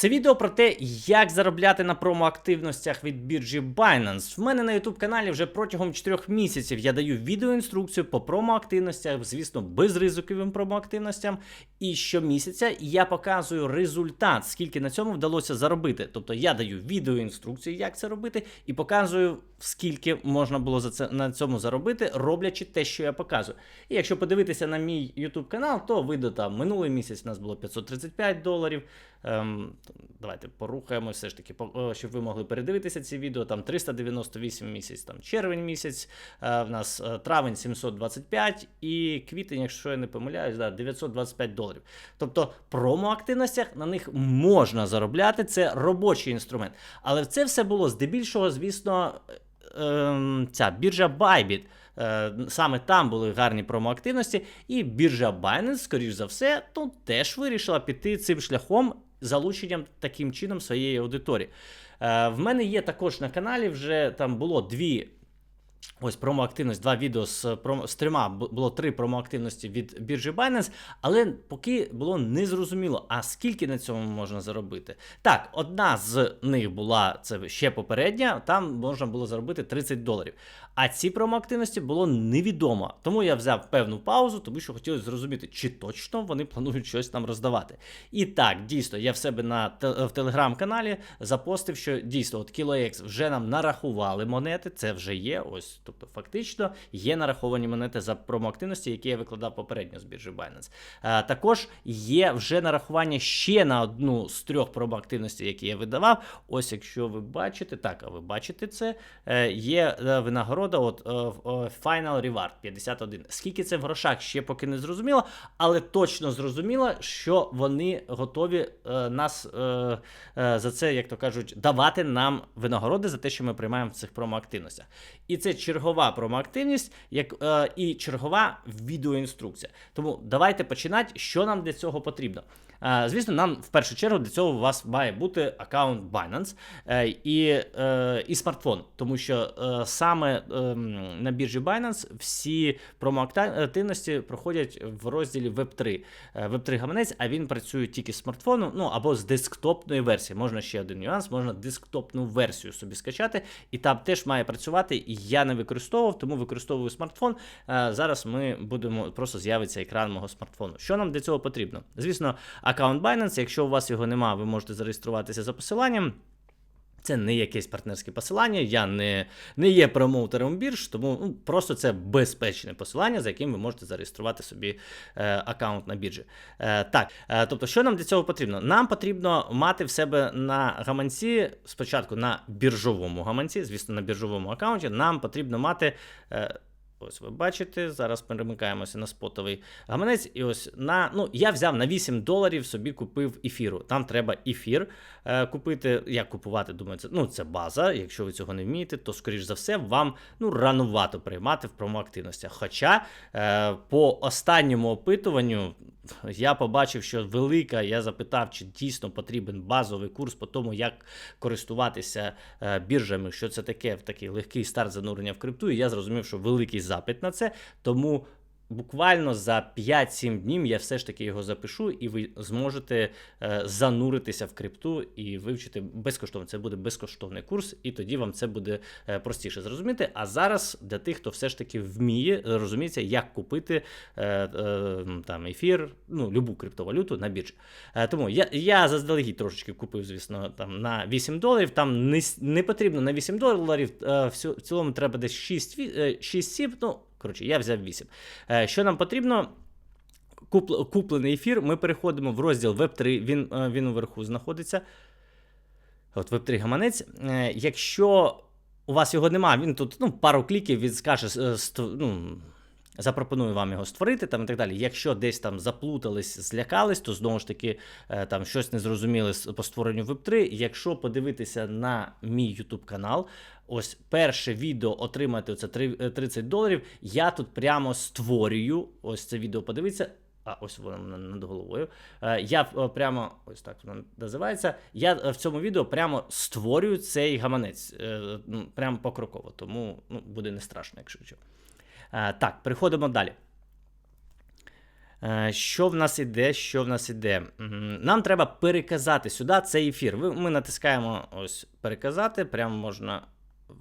Це відео про те, як заробляти на промоактивностях від біржі Binance. В мене на YouTube каналі вже протягом 4 місяців я даю відеоінструкцію по промоактивностях, звісно, безризиковим промоактивностям. І щомісяця я показую результат, скільки на цьому вдалося заробити. Тобто я даю відеоінструкцію, як це робити, і показую, скільки можна було за це на цьому заробити, роблячи те, що я показую. І якщо подивитися на мій YouTube канал, то вийде там минулий місяць у нас було 535 доларів. Ем, давайте порухаємо все ж таки, щоб ви могли передивитися ці відео. Там 398 місяць, там червень місяць, е, в нас е, травень 725 і квітень, якщо я не помиляюсь, да, 925 доларів. Тобто промоактивностях на них можна заробляти, це робочий інструмент. Але це все було здебільшого, звісно, ем, ця біржа Bybit. Е, Саме там були гарні промоактивності, і біржа Binance, скоріш за все, тут теж вирішила піти цим шляхом залученням таким чином своєї аудиторії. Е, В мене є також на каналі вже там було дві. Ось промоактивність, два відео з, промо- з трьома було три промоактивності від біржі Binance, але поки було незрозуміло, а скільки на цьому можна заробити. Так, одна з них була це ще попередня, там можна було заробити 30 доларів. А ці промоактивності було невідомо. Тому я взяв певну паузу, тому що хотілося зрозуміти, чи точно вони планують щось нам роздавати. І так, дійсно, я в себе на в телеграм-каналі запостив, що дійсно от KiloX вже нам нарахували монети, це вже є. Ось, тобто, фактично є нараховані монети за промоактивності, які я викладав попередньо з біржі Binance. Е, також є вже нарахування ще на одну з трьох промоактивностей, які я видавав. Ось, якщо ви бачите, так, а ви бачите це, е, є е, винагорода, от Final Reward 51. Скільки це в грошах, ще поки не зрозуміло, але точно зрозуміло, що вони готові нас за це, як то кажуть, давати нам винагороди за те, що ми приймаємо в цих промоактивностях. І це чергова промоактивність, як е, і чергова відеоінструкція. Тому давайте починати, що нам для цього потрібно. Е, Звісно, нам в першу чергу для цього у вас має бути аккаунт Binance е, і, е, і смартфон, тому що саме ем, на біржі Binance всі промоактивності проходять в розділі Web3. Е, Web3 гаманець, а він працює тільки з смартфону, ну або з десктопної версії. Можна ще один нюанс, можна десктопну версію собі скачати, і там теж має працювати. Я не використовував, тому використовую смартфон. Зараз ми будемо просто з'явиться екран мого смартфону. Що нам для цього потрібно? Звісно, аккаунт Binance. Якщо у вас його нема, ви можете зареєструватися за посиланням. Це не якесь партнерське посилання, я не, не є промоутером бірж, тому ну, просто це безпечне посилання, за яким ви можете зареєструвати собі е, аккаунт на біржі. Е, так, е, тобто, що нам для цього потрібно? Нам потрібно мати в себе на гаманці, спочатку на біржовому гаманці, звісно, на біржовому аккаунті, нам потрібно мати. Е, Ось ви бачите, зараз перемикаємося на спотовий гаманець. І ось на ну я взяв на 8 доларів собі купив ефіру. Там треба ефір е, купити. Як купувати? Думаю, це ну це база. Якщо ви цього не вмієте, то скоріш за все вам ну ранувато приймати в промоактивностях. Хоча е, по останньому опитуванню я побачив, що велика. Я запитав, чи дійсно потрібен базовий курс по тому, як користуватися е, біржами, що це таке в такий легкий старт занурення в крипту. І я зрозумів, що великий запит на це. Тому буквально за 5-7 днів я все ж таки його запишу, і ви зможете е, зануритися в крипту і вивчити безкоштовно. Це буде безкоштовний курс, і тоді вам це буде е, простіше зрозуміти. А зараз для тих, хто все ж таки вміє, розуміється, як купити е, там ефір, ну любу криптовалюту на біржі. Тому я, я заздалегідь трошечки купив, звісно, там на 8 доларів. Там не, не потрібно на 8 доларів. В цілому треба десь 6, ві- е, 6 сіп. Ну, коротше, я взяв 8. Е, що нам потрібно? Купл- Куплений ефір. Ми переходимо в розділ Web3, він, е, він уверху знаходиться. От Web3 гаманець. Е, Якщо у вас його немає, він тут ну, пару кліків він скаже, ну, запропоную вам його створити там і так далі. Якщо десь там заплутались, злякались, то знову ж таки е, там щось не зрозуміли по створенню Web3. Якщо подивитися на мій YouTube канал, ось перше відео отримати оце три- е, 30 доларів, я тут прямо створюю. Ось це відео подивіться. А ось воно над головою. Е, Я прямо ось так воно називається. Я в цьому відео прямо створюю цей гаманець. ну, Прямо покроково, тому ну, буде не страшно, якщо що. Е, Так, переходимо далі. Е, Що в нас іде? Що в нас іде? Нам треба переказати сюди цей ефір. Ми натискаємо ось переказати, прямо можна.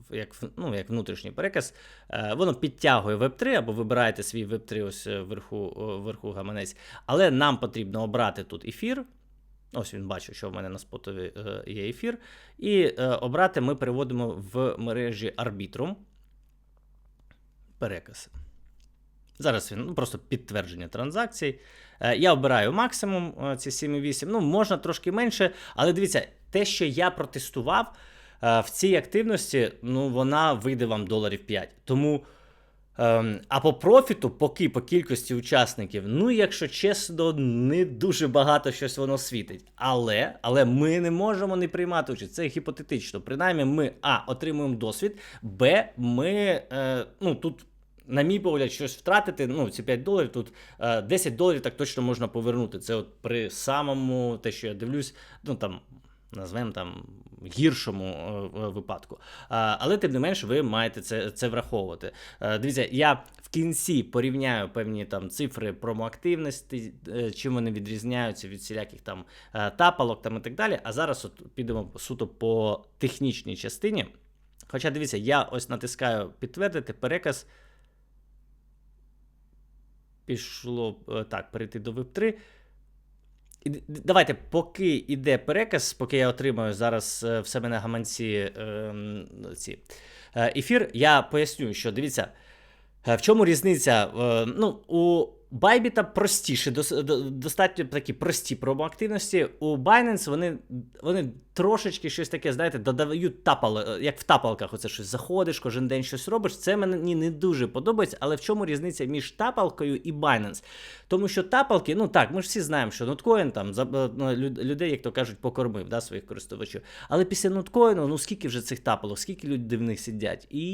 Як, ну, як внутрішній переказ, Е, воно підтягує Web3, або вибираєте свій Web3 ось вверху, вверху гаманець. Але нам потрібно обрати тут ефір. Ось він бачить, що в мене на спотові є ефір. І обрати ми переводимо в мережі Arbitrum. Переказ. Зараз він ну, просто підтвердження транзакцій. Е, Я обираю максимум е, ці 7,8. Ну, можна трошки менше, але дивіться, те, що я протестував е, в цій активності, ну, вона вийде вам доларів 5. Тому. Ем, а по профіту, поки по кількості учасників, ну, якщо чесно, не дуже багато щось воно світить. Але, але ми не можемо не приймати участь. Це гіпотетично. Принаймні, ми А, отримуємо досвід, Б, ми е, ну, тут. На мій погляд, щось втратити, ну, ці 5 доларів, тут е, 10 доларів так точно можна повернути. Це от при самому, те, що я дивлюсь, ну там, назвемо там гіршому е, е, випадку. Але тим не менш, ви маєте це, це враховувати. Е, дивіться, я в кінці порівняю певні там цифри промоактивності, е, чим вони відрізняються від всіляких там е, тапалок там і так далі. А зараз от підемо суто по технічній частині. Хоча дивіться, я ось натискаю підтвердити переказ. Пішло е, так, перейти до Web3. Давайте, поки йде переказ, поки я отримаю зараз е, в себе на гаманці ем, ці е, ефір, я поясню, що дивіться, в чому різниця? Ну, у Bybit простіше, дос- до- достатньо такі прості промоактивності. У Binance вони, вони трошечки щось таке, знаєте, додають тапали, як в тапалках, оце щось заходиш, кожен день щось робиш. Це мені не дуже подобається, але в чому різниця між тапалкою і Binance? Тому що тапалки, ну так, ми ж всі знаємо, що ноткоін там е, ну, людей, як то кажуть, покормив да, своїх користувачів. Але після ноткоїну, ну скільки вже цих тапалок, скільки людей в них сидять? І,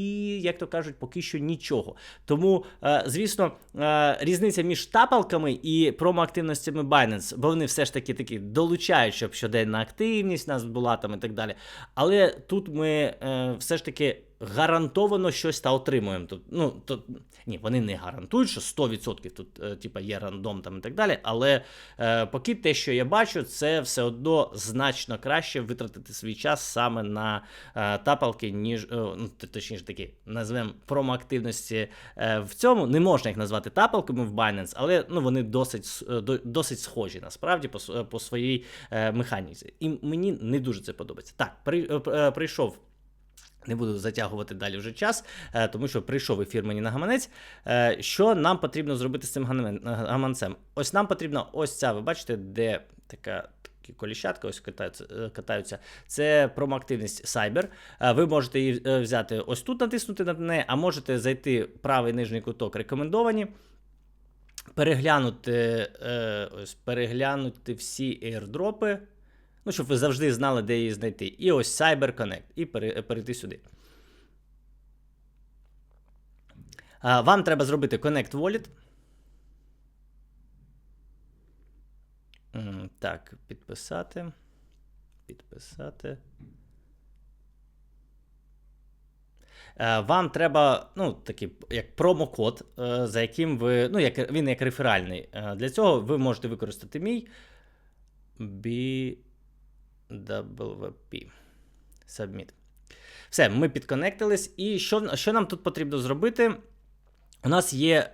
як то кажуть, поки що нічого. Тому, е, звісно, е, різниця між тапалками і промоактивностями Binance, бо вони все ж таки такі долучають, щоб щоденна активність нас була там і так далі. Але тут ми е, все ж таки гарантовано щось та отримуємо. Тут, ну, то, ні, вони не гарантують, що 100% тут е, типа, є рандом там і так далі. Але е, поки те, що я бачу, це все одно значно краще витратити свій час саме на е, тапалки, ніж е, ну, точніше такі, назвемо промоактивності е, в цьому. Не можна їх назвати тапалками в Binance, але ну, вони досить, до- досить схожі насправді по, по своїй е, механіці. І мені не дуже це подобається. Так, при, е, е, прийшов. Не буду затягувати далі вже час, е, тому що прийшов ефір мені на гаманець. Е, Що нам потрібно зробити з цим гаманцем? Ось нам потрібно ось ця, ви бачите, де така. такі Коліщатка ось катаються, е. Це промоактивність Cyber. Е, Ви можете її е, взяти ось тут, натиснути на неї, а можете зайти правий нижній куток рекомендовані, переглянути, е, ось, переглянути всі airdropи. Ну, щоб ви завжди знали, де її знайти. І ось Cyber Connect. І перейти сюди. Вам треба зробити Connect Wallet. Так, підписати. Підписати. Е, Вам треба, ну, такий, як промокод, е, за яким ви. Ну, як, він як реферальний. Е, Для цього ви можете використати мій BWP. Submit. Все, ми підконектились. І що, що нам тут потрібно зробити? У нас є е,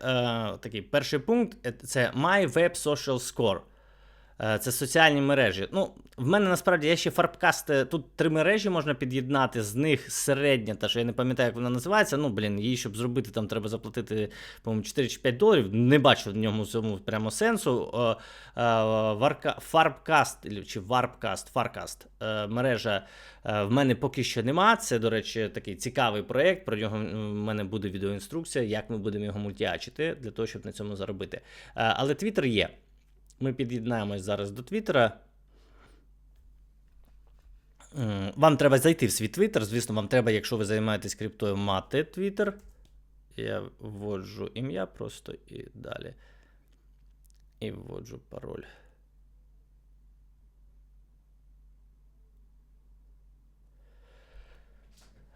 такий перший пункт: е, це My Web Social Score. Е, Це соціальні мережі. Ну, в мене насправді є ще фарбкаст. Тут три мережі можна під'єднати, з них середня, та що я не пам'ятаю, як вона називається. Ну, блін, її, щоб зробити, там треба заплатити, по-моєму, 4 чи 5 доларів. Не бачу в ньому цьому прямо сенсу. Е, е, фарбкаст чи варпкаст, фаркаст е, мережа е, в мене поки що нема. Це, до речі, такий цікавий проєкт. Про нього в мене буде відеоінструкція, як ми будемо його мультіачити для того, щоб на цьому заробити. Е, Але Twitter є. Ми під'єднаємось зараз до Твіттера. Вам треба зайти в свій Твіттер. Звісно, вам треба, якщо ви займаєтесь криптою, мати Твіттер. Я вводжу ім'я просто і далі. І вводжу пароль.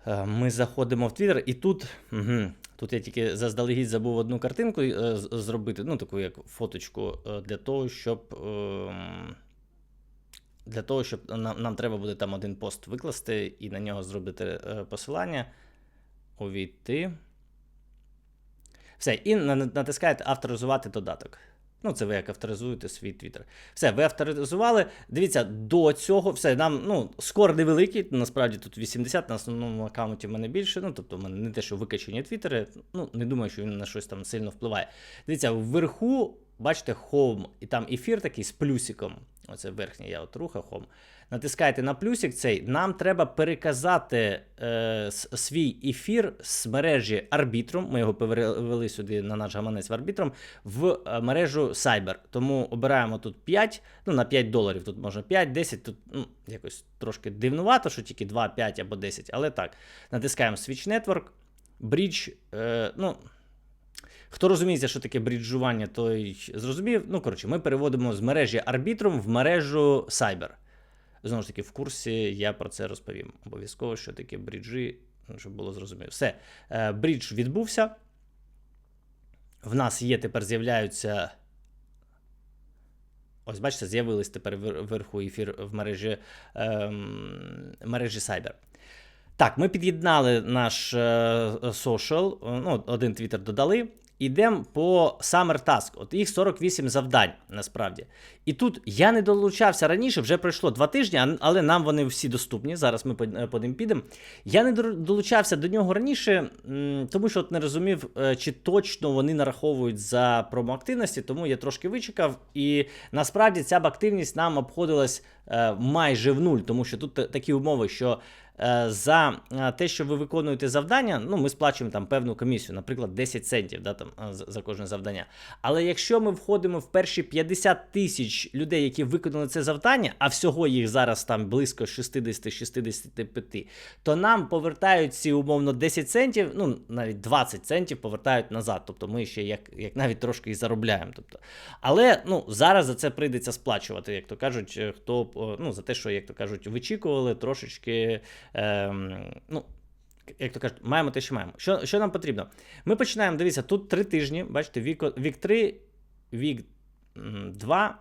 Е, Ми заходимо в Твіттер, і тут угу, Тут я тільки заздалегідь забув одну картинку е, зробити, ну, таку як фоточку, е, для того, щоб. ем, Для того, щоб нам, нам треба буде там один пост викласти і на нього зробити е, посилання. Увійти. Все, і натискаєте авторизувати додаток. Ну, це ви як авторизуєте свій твіттер. Все, ви авторизували. Дивіться, до цього все, нам ну, скор невеликий, насправді тут 80, на основному аккаунті в мене більше. Ну, тобто, в мене не те, що викачені твіттери. Ну, не думаю, що він на щось там сильно впливає. Дивіться, вверху, бачите, home, і там ефір такий з плюсиком. Оце верхній, я от рухав home. Натискаєте на плюсик цей, нам треба переказати е, свій ефір з мережі Arbitrum, Ми його перевели сюди на наш гаманець в Arbitrum, в е, мережу Cyber. Тому обираємо тут 5, ну на 5 доларів тут можна 5, 10, тут ну, якось трошки дивнувато, що тільки 2, 5 або 10, але так. Натискаємо Switch Network, Bridge, е, ну. Хто розуміється, що таке бріджування, той зрозумів. Ну, коротше, ми переводимо з мережі Arbitrum в мережу Cyber. Знову ж таки, в курсі я про це розповім. Обов'язково, що таке бріджі, ну, щоб було зрозуміло. Все, е, брідж відбувся. В нас є тепер з'являються. Ось, бачите, з'явились тепер вверху ефір в мережі, ем, мережі Cyber. Так, ми під'єднали наш е, social, е, ну, один твіттер додали. Ідемо по Summer Task. От їх 48 завдань насправді. І тут я не долучався раніше, вже пройшло два тижні, але нам вони всі доступні. Зараз ми по, е, ним підемо. Я не долучався до нього раніше, тому що от не розумів, е, чи точно вони нараховують за промоактивності, тому я трошки вичекав. І насправді ця б активність нам обходилась е, майже в нуль, тому що тут такі умови, що за е, те, що ви виконуєте завдання, ну ми сплачуємо там певну комісію, наприклад, 10 центів да, там, е, за кожне завдання. Але якщо ми входимо в перші 50 тисяч людей, які виконали це завдання, а всього їх зараз там близько 60-65, то нам повертають ці умовно 10 центів, ну навіть 20 центів повертають назад. Тобто ми ще як, як навіть трошки і заробляємо. Тобто. Але ну, зараз за це прийдеться сплачувати, як то кажуть, е, хто е, ну, за те, що, як то кажуть, вичікували трошечки. Ем, ну, як то кажуть, маємо те, що маємо. Що, що нам потрібно? Ми починаємо, дивіться, тут три тижні, бачите, вік, вік 3, вік 2,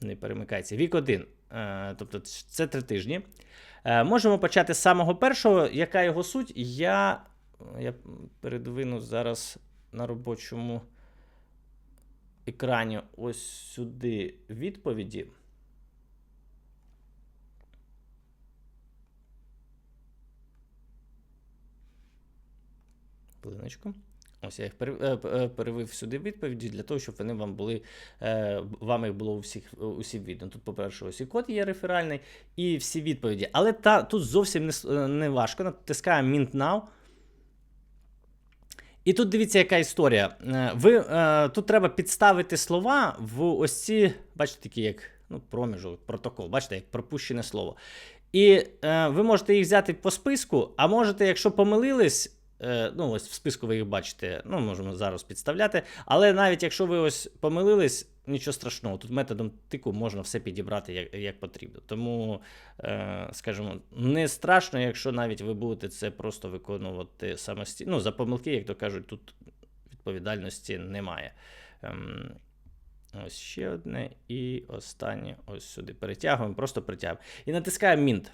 не перемикається, вік 1. Е, тобто це три тижні. Е, можемо почати з самого першого. Яка його суть? Я, я передвину зараз на робочому екрані ось сюди відповіді. Хвилиночку. Ось я їх е, е, перевив сюди відповіді для того, щоб вони вам були, е, вам їх було у всіх усім видно. Тут, по-перше, ось і код є реферальний, і всі відповіді. Але та, тут зовсім не, не важко. Натискаємо Mint Now. І тут дивіться, яка історія. Ви, тут треба підставити слова в ось ці, бачите, такі як ну, проміжок, протокол, бачите, як пропущене слово. І ви можете їх взяти по списку, а можете, якщо помилились, ну ось в списку ви їх бачите, ну можемо зараз підставляти. Але навіть якщо ви ось помилились, нічого страшного. Тут методом тику можна все підібрати як, як потрібно. Тому, е, скажімо, не страшно, якщо навіть ви будете це просто виконувати самостійно. Ну, за помилки, як то кажуть, тут відповідальності немає. Ем, Ось ще одне. І останнє ось сюди перетягуємо, просто притягуємо. І натискаємо Mint.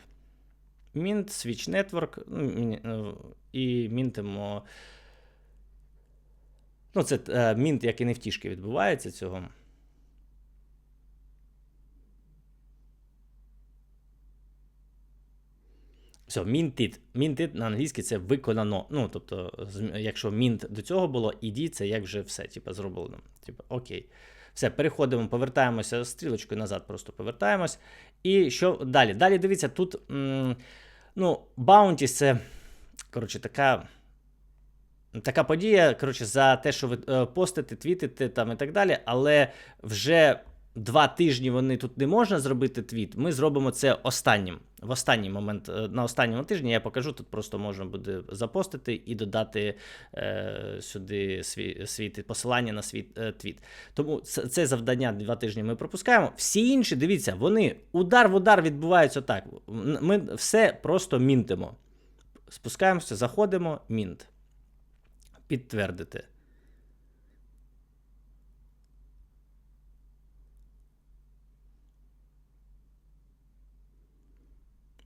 Mint, Switch Network. ну, ну, І мінтимо. Ну, це е, мінт, як і не втішки відбувається цього. Все, minted. Minted на англійській це виконано. Ну, тобто, якщо mint до цього було, id це як вже все, типу, зроблено. Типу, окей. Все, переходимо, повертаємося стрілочкою назад, просто повертаємось. І що далі? Далі дивіться, тут м, ну, Баунті це коротше, така. Така подія, коротше, за те, що ви е, постите, твітите там і так далі, але вже два тижні вони тут не можна зробити твіт. Ми зробимо це останнім. В останній момент, е, на останньому тижні я покажу. Тут просто можна буде запостити і додати е, сюди свій, свій посилання на свій е, твіт. Тому це, це завдання два тижні ми пропускаємо. Всі інші, дивіться, вони удар в удар відбуваються так. Ми все просто мінтимо. Спускаємося, заходимо, мінт. Підтвердити.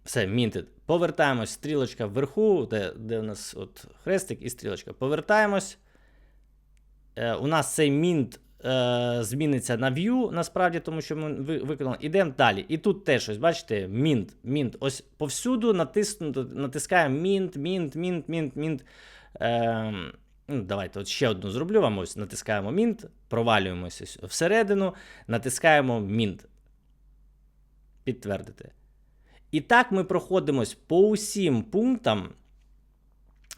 Все, minted. Повертаємось, стрілочка вверху, де, де у нас от хрестик і стрілочка. Повертаємось. Е, у нас цей mint е, зміниться на view, насправді, тому що ми ви, виконали. Ідемо далі. І тут теж ось, бачите, mint, mint. Ось повсюду натиснуто, натискаємо mint, mint, mint, mint, mint. Е, ну, давайте от ще одну зроблю вам. Ось натискаємо mint, провалюємося всередину, натискаємо mint. Підтвердити. І так ми проходимось по усім пунктам.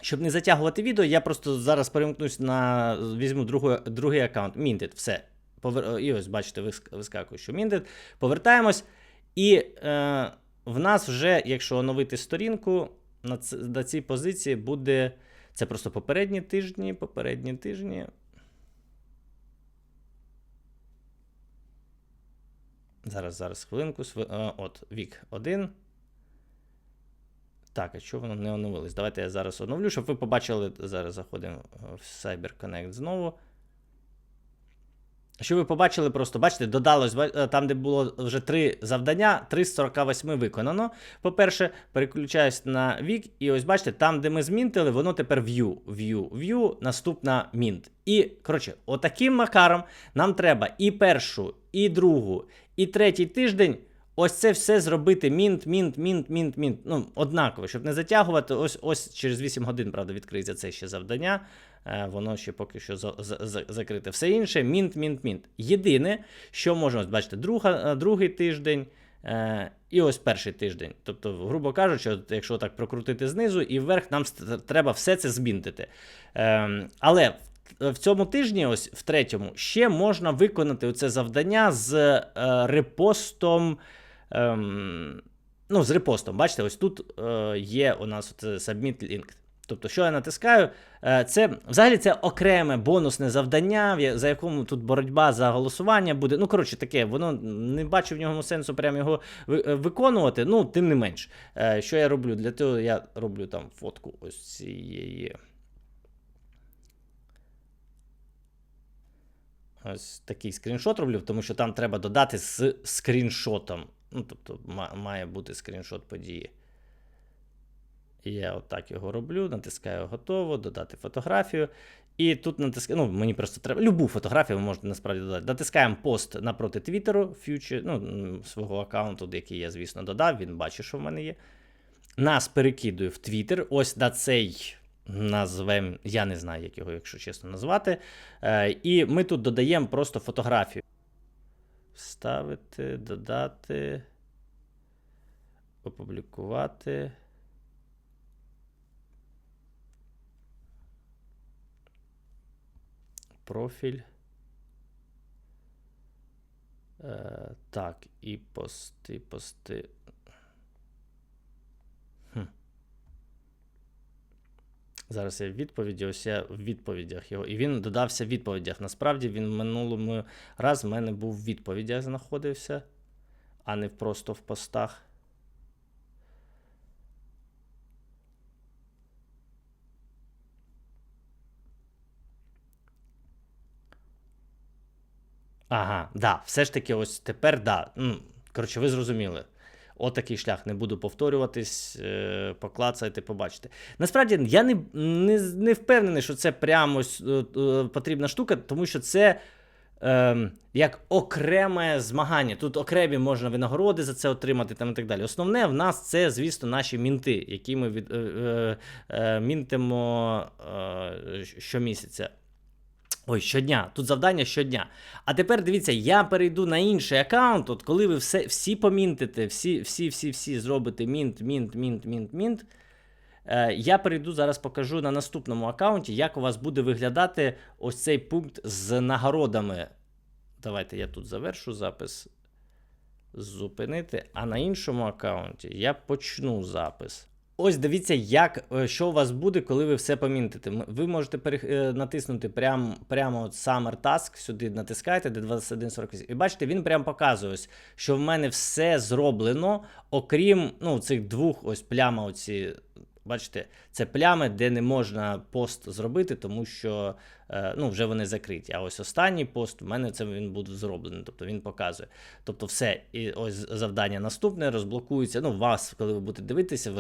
Щоб не затягувати відео, я просто зараз перемкнусь на візьму другу, другий аккаунт. Minted, все. Повер... І ось, бачите, виск- вискакує, що Minted. Повертаємось. І е, в нас вже, якщо оновити сторінку, на, ц... на цій позиції буде. Це просто попередні тижні, попередні тижні. Зараз, зараз, хвилинку. е, От, вік 1. Так, а що воно не оновилось? Давайте я зараз оновлю, щоб ви побачили. Зараз заходимо в Cyber Connect знову. Щоб ви побачили, просто бачите, додалось е, там, де було вже три завдання, 3 з 48 виконано. По-перше, переключаюсь на вік, і ось бачите, там, де ми змінтили, воно тепер view, view, view, наступна mint. І, коротше, отаким макаром нам треба і першу, і другу, і третій тиждень. Ось це все зробити мінт, мінт, мінт, мінт, мінт. Ну, однаково, щоб не затягувати. Ось ось через 8 годин, правда, відкриється це ще завдання. Е, воно ще поки що за, за, за- закрите. Все інше мінт, мінт, мінт. Єдине, що можна, ось бачите, друга, е, другий тиждень. Е, і ось перший тиждень. Тобто, грубо кажучи, якщо так прокрутити знизу і вверх, нам треба все це змінтити. Е, але в, цьому тижні, ось в третьому, ще можна виконати оце завдання з е, репостом. Ем, ну, з репостом. Бачите, ось тут е, є у нас оце Submit Link. Тобто, що я натискаю, е, це взагалі це окреме бонусне завдання, за якому тут боротьба за голосування буде. Ну, коротше, таке, воно не бачу в ньому сенсу прямо його е, виконувати. Ну, тим не менш. Е, що я роблю? Для того я роблю там фотку ось цієї. Ось такий скріншот роблю, тому що там треба додати з скріншотом. Ну, тобто, має бути скріншот події. Я отак його роблю, натискаю готово, додати фотографію. І тут натискаю. Ну, мені просто треба. Любу фотографію ви можете насправді додати. Натискаємо пост напроти Твіттеру, ну, свого аккаунту, який я, звісно, додав. Він бачить, що в мене є. Нас перекидую в Твіттер. Ось на цей назвем, я не знаю, як його, якщо чесно, назвати. Е, і ми тут додаємо просто фотографію. Вставити, додати. Опублікувати. Профіль. Е, так, і пости, пости. Зараз я в відповіді, ось я в відповідях його. І він додався в відповідях. Насправді він в минулому раз в мене був в відповідях знаходився, а не просто в постах. Ага, да, все ж таки, ось тепер да. Коротше, ви зрозуміли. Отакий шлях не буду повторюватись, е, поклацайте, побачите. Насправді, я не, не, не впевнений, що це прямо е, е, потрібна штука, тому що це е, як окреме змагання. Тут окремі можна винагороди за це отримати там і так далі. Основне в нас це, звісно, наші мінти, які ми від, е, е, мінтимо е, щомісяця. Ой, щодня. Тут завдання щодня. А тепер дивіться, я перейду на інший аккаунт. От коли ви все, всі помінтите, всі, всі, всі, всі зробите мінт, мінт, мінт, мінт, мінт. Е, я перейду зараз, покажу на наступному аккаунті, як у вас буде виглядати ось цей пункт з нагородами. Давайте я тут завершу запис. Зупинити. А на іншому аккаунті я почну запис. Ось дивіться, як, е, що у вас буде, коли ви все помітите. Ви можете перех- е, натиснути прям, прямо от Summer Task, сюди натискаєте, де 2148. І бачите, він прям показує, ось, що в мене все зроблено, окрім ну, цих двох ось пляма оці Бачите, це плями, де не можна пост зробити, тому що ну, вже вони закриті. А ось останній пост у мене це він буде зроблений, тобто він показує. Тобто, все, і ось завдання наступне розблокується. Ну, вас, коли ви будете дивитися,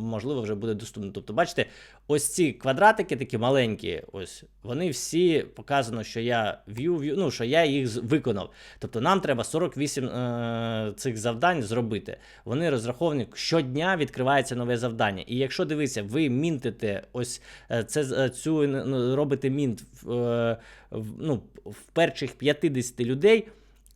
можливо, вже буде доступно. Тобто, бачите, ось ці квадратики такі маленькі, ось вони всі показано, що я view, view, ну, що я їх виконав. Тобто нам треба 48 е, цих завдань зробити. Вони розраховані щодня відкривається нове завдання. І якщо дивитися, ви мінтите ось е, це е, цю робите мінт е, в, ну, в перших 50 людей.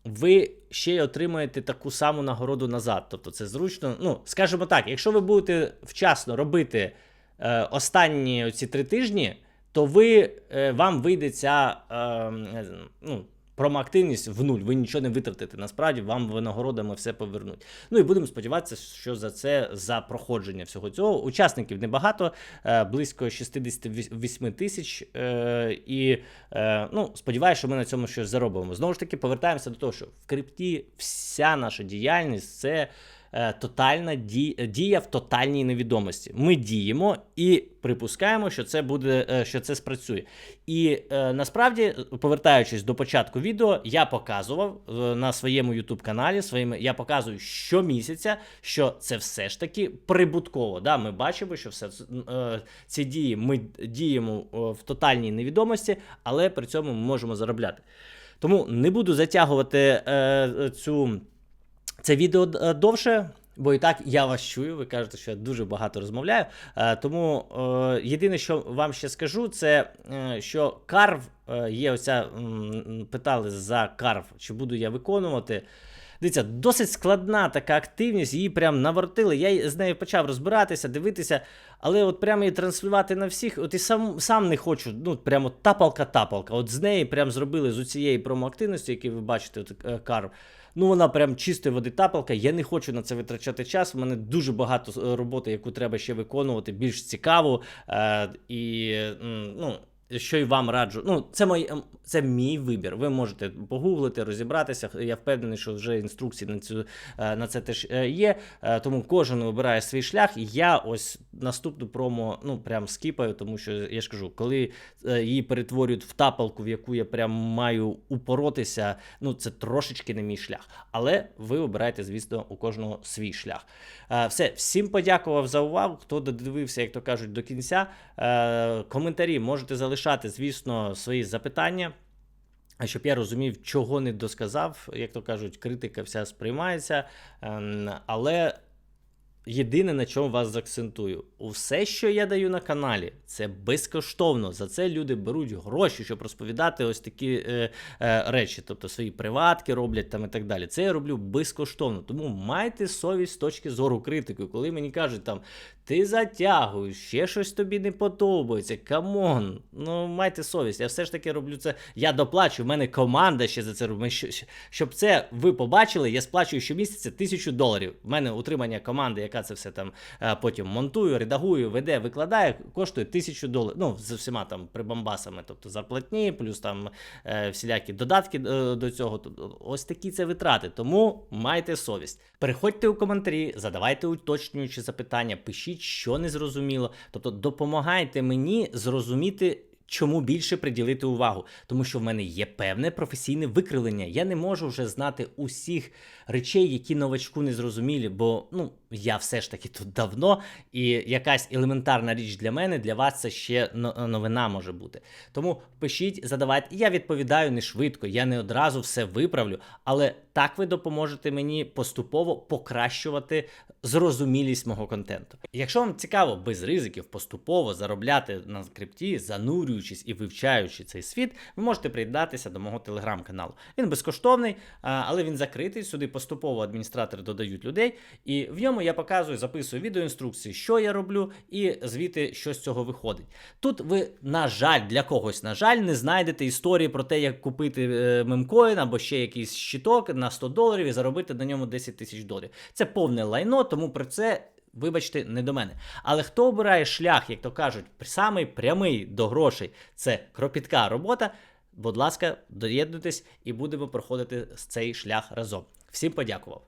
Ви ще й отримаєте таку саму нагороду назад. Тобто це зручно. Ну, скажімо так, якщо ви будете вчасно робити е, останні ці три тижні, то ви, е, вам вийде ця е, ну, промоактивність в нуль. Ви нічого не витратите. Насправді вам винагородами все повернуть. Ну і будемо сподіватися, що за це за проходження всього цього. Учасників небагато, е, близько 68 тисяч. Е, і е, ну, сподіваюся, що ми на цьому щось заробимо. Знову ж таки, повертаємося до того, що в крипті вся наша діяльність це. Е, Тотальна ді- дія в тотальній невідомості. Ми діємо і припускаємо, що це буде, е, що це спрацює. І е, насправді, повертаючись до початку відео, я показував на своєму YouTube каналі, своїми, я показую щомісяця, що це все ж таки прибутково. Да? Ми бачимо, що все ці дії ми діємо в тотальній невідомості, але при цьому ми можемо заробляти. Тому не буду затягувати е, цю це відео е, довше, бо і так я вас чую. Ви кажете, що я дуже багато розмовляю. Е, Тому е, єдине, що вам ще скажу, це що карв є оця. Питали за карв, чи буду я виконувати. Дивіться, досить складна така активність, її прям навортили. Я з нею почав розбиратися, дивитися, але от прямо її транслювати на всіх, от і сам, сам не хочу. Ну, прямо тапалка-тапалка. От з неї прям зробили з цієї промоактивності, які ви бачите, от, карв. Ну, вона прям чистої води тапалка. Я не хочу на це витрачати час. У мене дуже багато е, роботи, яку треба ще виконувати, більш цікаву. Е, і ну, що й вам раджу. Ну, це мій, це мій вибір. Ви можете погуглити, розібратися. Я впевнений, що вже інструкції на цю е, на це теж е, є. Тому кожен обирає свій шлях. Я ось наступну промо ну прям скіпаю, тому що я ж кажу, коли е, її перетворюють в тапалку, в яку я прям маю упоротися, ну це трошечки не мій шлях. Але ви обираєте, звісно, у кожного свій шлях. Е, Все, всім подякував за увагу. Хто додивився, як то кажуть, до кінця. Е, Коментарі можете залишати, звісно, свої запитання. А щоб я розумів, чого не досказав, як то кажуть, критика вся сприймається. Ем, Але єдине, на чому вас заакцентую, усе, що я даю на каналі, це безкоштовно. За це люди беруть гроші, щоб розповідати ось такі е, е, речі, тобто свої приватки роблять там і так далі. Це я роблю безкоштовно. Тому майте совість з точки зору критики. Коли мені кажуть там. Ти затягуєш, ще щось тобі не подобається. Камон, ну майте совість. Я все ж таки роблю це. Я доплачу, в мене команда ще за це робить. Щоб це ви побачили, я сплачую щомісяця тисячу доларів. У мене утримання команди, яка це все там е, потім монтує, редагує, веде, викладає, коштує тисячу доларів. Ну, з всіма там прибамбасами, тобто зарплатні, плюс там е, всілякі додатки е, до цього. Ось такі це витрати. Тому майте совість. Переходьте у коментарі, задавайте уточнюючі запитання, пишіть, що не зрозуміло. Тобто допомагайте мені зрозуміти. Чому більше приділити увагу? Тому що в мене є певне професійне викривлення. Я не можу вже знати усіх речей, які новачку не зрозумілі, бо ну я все ж таки тут давно, і якась елементарна річ для мене, для вас це ще новина може бути. Тому пишіть, задавайте. Я відповідаю не швидко, я не одразу все виправлю, але так ви допоможете мені поступово покращувати зрозумілість мого контенту. Якщо вам цікаво без ризиків поступово заробляти на крипті, занурюючись і вивчаючи цей світ, ви можете приєднатися до мого телеграм-каналу. Він безкоштовний, але він закритий. Сюди поступово адміністратори додають людей, і в ньому я показую, записую відеоінструкції, що я роблю, і звідти що з цього виходить. Тут ви, на жаль, для когось, на жаль, не знайдете історії про те, як купити е, мемкоін або ще якийсь щиток на 100 доларів і заробити на ньому 10 тисяч доларів. Це повне лайно, тому про це. Вибачте, не до мене. Але хто обирає шлях, як то кажуть, самий прямий до грошей, це кропітка робота. Будь ласка, доєднуйтесь і будемо проходити цей шлях разом. Всім подякував.